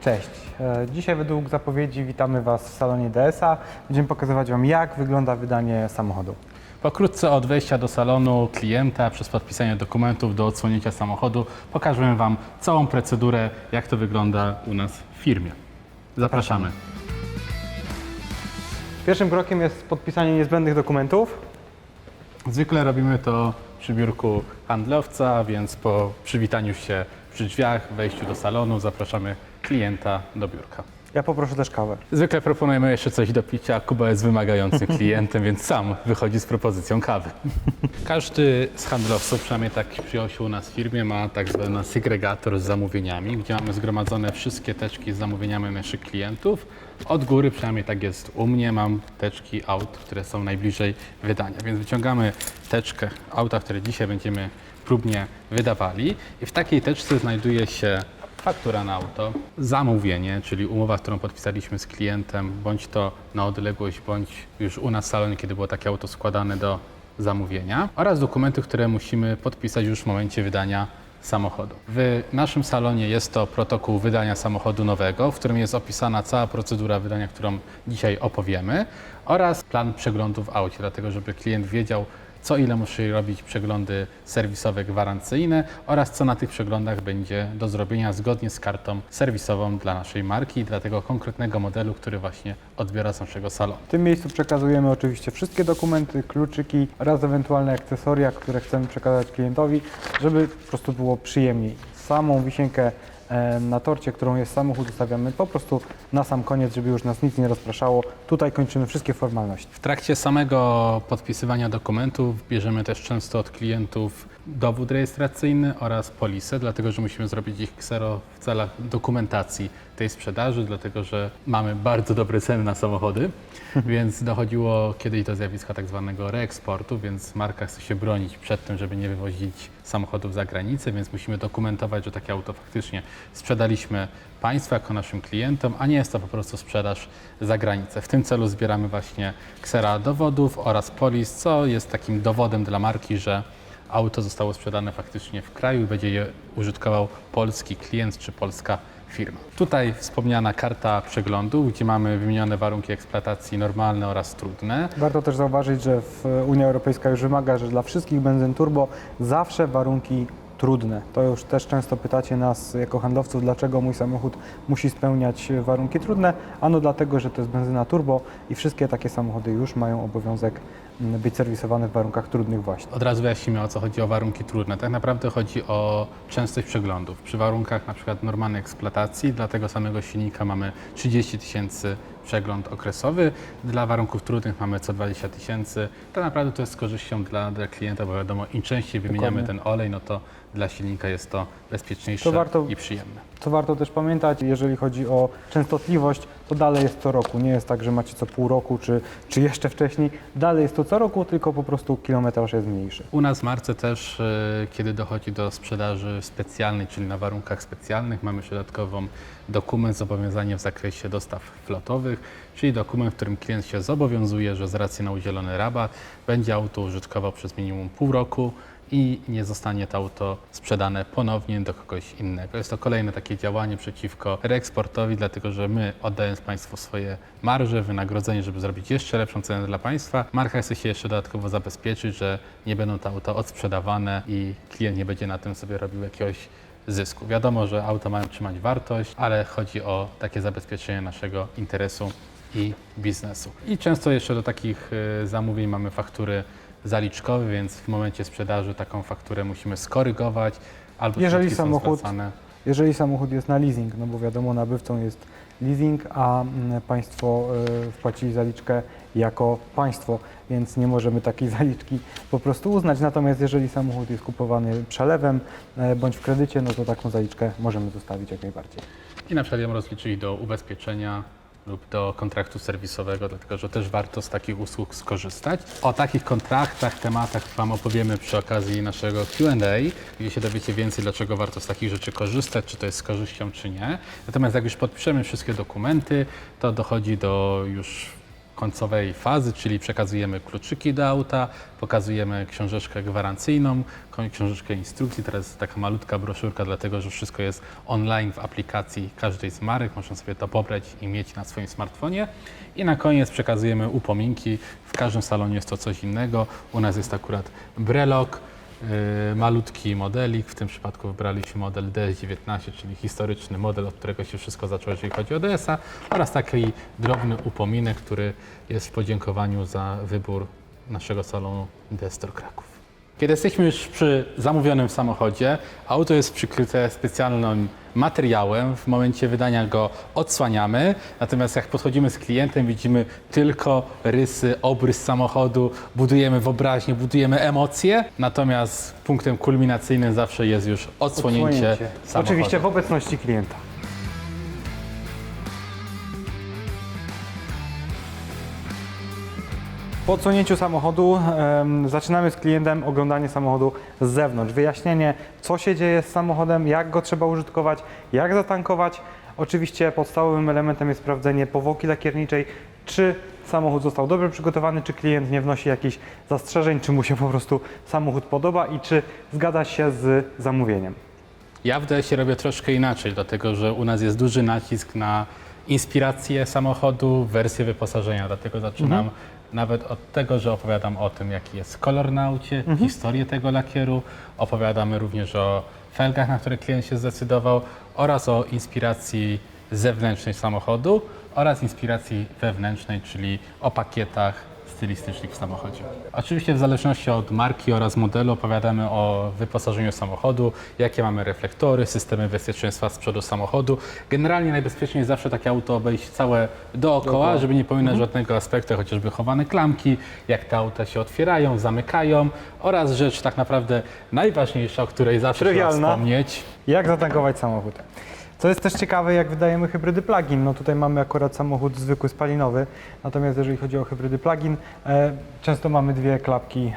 Cześć. E, Dzisiaj według zapowiedzi witamy Was w salonie DSA. Będziemy pokazywać Wam, jak wygląda wydanie samochodu. Pokrótce od wejścia do salonu klienta przez podpisanie dokumentów do odsłonięcia samochodu pokażemy Wam całą procedurę, jak to wygląda u nas w firmie. Zapraszamy. Pierwszym krokiem jest podpisanie niezbędnych dokumentów. Zwykle robimy to przy biurku handlowca, więc po przywitaniu się przy drzwiach, wejściu do salonu zapraszamy klienta do biurka. Ja poproszę też kawę. Zwykle proponujemy jeszcze coś do picia. Kuba jest wymagającym klientem, więc sam wychodzi z propozycją kawy. Każdy z handlowców, przynajmniej tak przyjął się u nas w firmie, ma tak zwany segregator z zamówieniami, gdzie mamy zgromadzone wszystkie teczki z zamówieniami naszych klientów. Od góry, przynajmniej tak jest u mnie, mam teczki aut, które są najbliżej wydania. Więc wyciągamy teczkę auta, które dzisiaj będziemy próbnie wydawali i w takiej teczce znajduje się faktura na auto, zamówienie, czyli umowa, którą podpisaliśmy z klientem, bądź to na odległość, bądź już u nas w salonie, kiedy było takie auto składane do zamówienia, oraz dokumenty, które musimy podpisać już w momencie wydania samochodu. W naszym salonie jest to protokół wydania samochodu nowego, w którym jest opisana cała procedura wydania, którą dzisiaj opowiemy, oraz plan przeglądu w aucie, dlatego żeby klient wiedział, co ile musi robić przeglądy serwisowe gwarancyjne oraz co na tych przeglądach będzie do zrobienia zgodnie z kartą serwisową dla naszej marki i dla tego konkretnego modelu, który właśnie odbiera z naszego salonu. W tym miejscu przekazujemy oczywiście wszystkie dokumenty, kluczyki oraz ewentualne akcesoria, które chcemy przekazać klientowi, żeby po prostu było przyjemniej. Samą wisienkę na torcie, którą jest samochód, zostawiamy po prostu na sam koniec, żeby już nas nic nie rozpraszało. Tutaj kończymy wszystkie formalności. W trakcie samego podpisywania dokumentów bierzemy też często od klientów dowód rejestracyjny oraz polisę, dlatego że musimy zrobić ich ksero w celach dokumentacji tej sprzedaży, dlatego że mamy bardzo dobre ceny na samochody, więc dochodziło kiedyś do zjawiska tak zwanego reeksportu, więc marka chce się bronić przed tym, żeby nie wywozić samochodów za granicę, więc musimy dokumentować, że takie auto faktycznie sprzedaliśmy Państwu jako naszym klientom, a nie jest to po prostu sprzedaż za granicę. W tym celu zbieramy właśnie ksera dowodów oraz polis, co jest takim dowodem dla marki, że auto zostało sprzedane faktycznie w kraju i będzie je użytkował polski klient czy polska firma. Tutaj wspomniana karta przeglądu, gdzie mamy wymienione warunki eksploatacji normalne oraz trudne. Warto też zauważyć, że Unia Europejska już wymaga, że dla wszystkich benzyn turbo zawsze warunki trudne. To już też często pytacie nas jako handlowców, dlaczego mój samochód musi spełniać warunki trudne. Ano dlatego, że to jest benzyna turbo i wszystkie takie samochody już mają obowiązek być serwisowane w warunkach trudnych właśnie. Od razu wyjaśnimy o co chodzi o warunki trudne. Tak naprawdę chodzi o częstość przeglądów. Przy warunkach na przykład normalnej eksploatacji dla tego samego silnika mamy 30 tysięcy przegląd okresowy, dla warunków trudnych mamy co 20 tysięcy. Tak naprawdę to jest z korzyścią dla, dla klienta, bo wiadomo, im częściej wymieniamy Dokładnie. ten olej, no to dla silnika jest to bezpieczniejsze To warto- i przyjemne. Co warto też pamiętać, jeżeli chodzi o częstotliwość, to dalej jest co roku. Nie jest tak, że macie co pół roku czy, czy jeszcze wcześniej. Dalej jest to co roku, tylko po prostu kilometraż jest mniejszy. U nas w marce też, e, kiedy dochodzi do sprzedaży specjalnej, czyli na warunkach specjalnych, mamy dodatkową dokument zobowiązanie w zakresie dostaw flotowych, czyli dokument, w którym klient się zobowiązuje, że z racji na udzielony rabat będzie auto użytkował przez minimum pół roku i nie zostanie to auto sprzedane ponownie do kogoś innego. Jest to kolejne takie działanie przeciwko reeksportowi, dlatego że my oddając Państwu swoje marże, wynagrodzenie, żeby zrobić jeszcze lepszą cenę dla Państwa, marka chce się jeszcze dodatkowo zabezpieczyć, że nie będą te auta odsprzedawane i klient nie będzie na tym sobie robił jakiegoś zysku. Wiadomo, że auta mają trzymać wartość, ale chodzi o takie zabezpieczenie naszego interesu i biznesu. I często jeszcze do takich y, zamówień mamy faktury zaliczkowe, więc w momencie sprzedaży taką fakturę musimy skorygować albo Jeżeli samochód-. Jeżeli samochód jest na leasing, no bo wiadomo, nabywcą jest leasing, a mm, państwo y, wpłacili zaliczkę jako państwo, więc nie możemy takiej zaliczki po prostu uznać. Natomiast jeżeli samochód jest kupowany przelewem e, bądź w kredycie, no to taką zaliczkę możemy zostawić jak najbardziej. I na przykład ją rozliczyć do ubezpieczenia lub do kontraktu serwisowego, dlatego że też warto z takich usług skorzystać. O takich kontraktach, tematach Wam opowiemy przy okazji naszego Q&A, gdzie się dowiecie więcej, dlaczego warto z takich rzeczy korzystać, czy to jest z korzyścią, czy nie. Natomiast jak już podpiszemy wszystkie dokumenty, to dochodzi do już końcowej fazy, czyli przekazujemy kluczyki do auta, pokazujemy książeczkę gwarancyjną, książeczkę instrukcji, teraz taka malutka broszurka, dlatego że wszystko jest online w aplikacji każdej z marek, można sobie to pobrać i mieć na swoim smartfonie. I na koniec przekazujemy upominki, w każdym salonie jest to coś innego, u nas jest akurat brelok, malutki modelik. W tym przypadku wybraliśmy model DS19, czyli historyczny model, od którego się wszystko zaczęło, jeżeli chodzi o DS-a, oraz taki drobny upominek, który jest w podziękowaniu za wybór naszego salonu Destor Kraków. Kiedy jesteśmy już przy zamówionym samochodzie, auto jest przykryte specjalnym materiałem. W momencie wydania go odsłaniamy, natomiast jak podchodzimy z klientem, widzimy tylko rysy, obrys samochodu, budujemy wyobraźnię, budujemy emocje, natomiast punktem kulminacyjnym zawsze jest już odsłonięcie, samochodu. Oczywiście w obecności klienta. Po odsunięciu samochodu em, zaczynamy z klientem oglądanie samochodu z zewnątrz. Wyjaśnienie, co się dzieje z samochodem, jak go trzeba użytkować, jak zatankować. Oczywiście podstawowym elementem jest sprawdzenie powłoki lakierniczej, czy samochód został dobrze przygotowany, czy klient nie wnosi jakichś zastrzeżeń, czy mu się po prostu samochód podoba i czy zgadza się z zamówieniem. Ja w DS-ie robię troszkę inaczej, dlatego że u nas jest duży nacisk na inspirację samochodu, wersję wyposażenia, dlatego zaczynam nawet od tego, że opowiadam o tym, jaki jest kolor na aucie, historię tego lakieru, opowiadamy również o felgach, na które klient się zdecydował oraz o inspiracji zewnętrznej samochodu oraz inspiracji wewnętrznej, czyli o pakietach stylistycznych w samochodzie. Oczywiście w zależności od marki oraz modelu opowiadamy o wyposażeniu samochodu, jakie mamy reflektory, systemy bezpieczeństwa z przodu samochodu. Generalnie najbezpieczniej jest zawsze takie auto obejść całe dookoła, Dookoła. żeby nie pominąć żadnego aspektu, chociażby chowane klamki, jak te auta się otwierają, zamykają oraz rzecz tak naprawdę najważniejsza, o której zawsze trzeba Trywialna. wspomnieć, Jak zatankować samochód? Co jest też ciekawe, jak wydajemy hybrydy plug-in. No tutaj mamy akurat samochód zwykły spalinowy, natomiast jeżeli chodzi o hybrydy plug-in, e, często mamy dwie klapki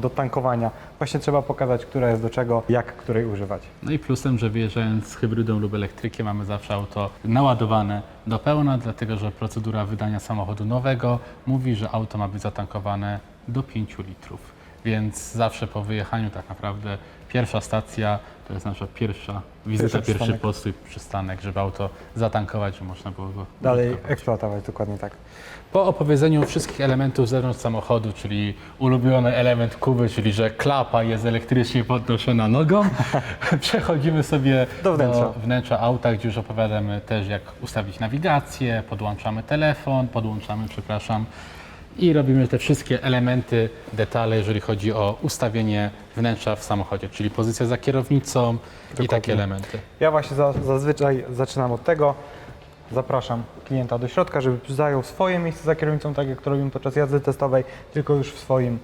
do tankowania. Właśnie trzeba pokazać, która jest do czego, jak której używać. No i plusem, że wyjeżdżając z hybrydą lub elektrykiem mamy zawsze auto naładowane do pełna, dlatego że procedura wydania samochodu nowego mówi, że auto ma być zatankowane do 5 litrów. Więc zawsze po wyjechaniu tak naprawdę pierwsza stacja to jest nasza pierwsza wizyta, Pierwszy pierwszy przystanek. postój, przystanek, żeby auto zatankować, żeby można było go Dalej użytkować. eksploatować, dokładnie tak. Po opowiedzeniu wszystkich elementów zewnątrz samochodu, czyli ulubiony element Kuby, czyli że klapa jest elektrycznie podnoszona nogą, przechodzimy sobie Do wnętrza. do wnętrza auta, gdzie już opowiadamy też jak ustawić nawigację, podłączamy telefon, podłączamy, przepraszam, i robimy te wszystkie elementy, detale, jeżeli chodzi o ustawienie wnętrza w samochodzie, czyli pozycja za kierownicą i takie elementy. Ja właśnie za, zazwyczaj zaczynam od tego. Zapraszam klienta do środka, żeby zajął swoje miejsce za kierownicą, tak jak to robimy podczas jazdy testowej, tylko już w swoim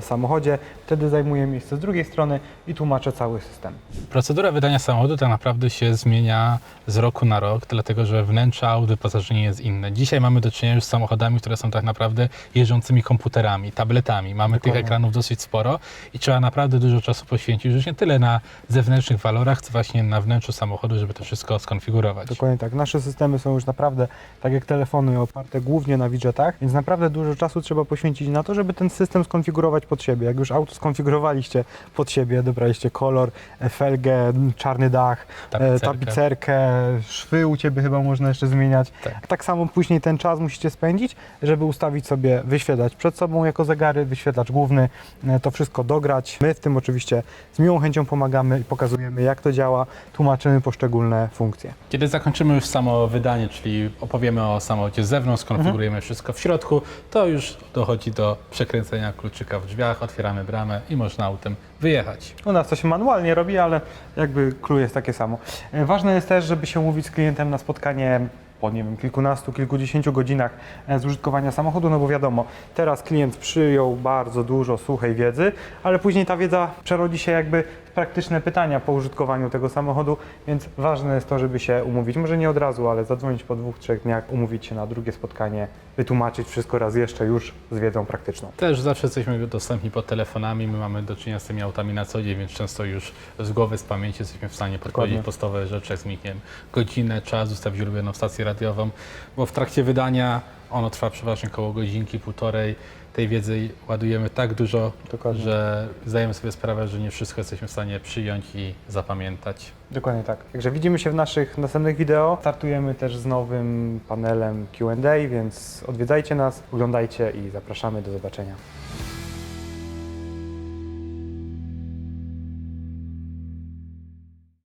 samochodzie. Wtedy zajmuję miejsce z drugiej strony i tłumaczę cały system. Procedura wydania samochodu tak naprawdę się zmienia z roku na rok, dlatego że wnętrze aut, wyposażenie jest inne. Dzisiaj mamy do czynienia już z samochodami, które są tak naprawdę jeżdżącymi komputerami, tabletami. Mamy tych Dokładnie. ekranów dosyć sporo i trzeba naprawdę dużo czasu poświęcić, już nie tyle na zewnętrznych walorach, co właśnie na wnętrzu samochodu, żeby to wszystko skonfigurować. Dokładnie tak. Nasze systemy są już naprawdę, tak jak telefony, oparte głównie na widgetach, więc naprawdę dużo czasu trzeba poświęcić na to, żeby ten system skonfigurować pod siebie. Jak już auto skonfigurowaliście pod siebie, dobraliście kolor, e, felgę, czarny dach, e, Tapicerkę. tapicerkę, szwy u Ciebie chyba można jeszcze zmieniać. Tak. tak samo później ten czas musicie spędzić, żeby ustawić sobie wyświetlacz przed sobą jako zegary, wyświetlacz główny, e, to wszystko dograć. My w tym oczywiście z miłą chęcią pomagamy i pokazujemy jak to działa, tłumaczymy poszczególne funkcje. Kiedy zakończymy już samo wydanie, czyli opowiemy o samochodzie z zewnątrz, skonfigurujemy wszystko w środku, to już dochodzi do przekręcenia kluczyka w drzwiach, otwieramy bramę i można autem wyjechać. U nas to się manualnie robi, ale jakby clue jest takie samo. E, Ważne jest też, żeby się umówić z klientem na spotkanie po nie wiem, kilkunastu, kilkudziesięciu godzinach e, z użytkowania samochodu, no bo wiadomo, teraz klient przyjął bardzo dużo suchej wiedzy, ale później ta wiedza przerodzi się jakby praktyczne pytania po użytkowaniu tego samochodu, więc ważne jest to, żeby się umówić, może nie od razu, ale zadzwonić po dwóch, trzech dniach, umówić się na drugie spotkanie, wytłumaczyć wszystko raz jeszcze już z wiedzą praktyczną. Też zawsze jesteśmy dostępni pod telefonami, my mamy do czynienia z tymi autami na co dzień, więc często już z głowy, z pamięci jesteśmy w stanie podpowiedzieć Dokładnie. podstawowe rzeczy, jak zmieniłem godzinę, czas, ustawić ulubioną stację radiową, bo w trakcie wydania ono trwa przeważnie około godzinki, półtorej. Tej wiedzy ładujemy tak dużo, Dokładnie. że zdajemy sobie sprawę, że nie wszystko jesteśmy w stanie przyjąć i zapamiętać. Dokładnie tak. Także widzimy się w naszych następnych wideo. Startujemy też z nowym panelem Q&A, więc odwiedzajcie nas, oglądajcie i zapraszamy do zobaczenia.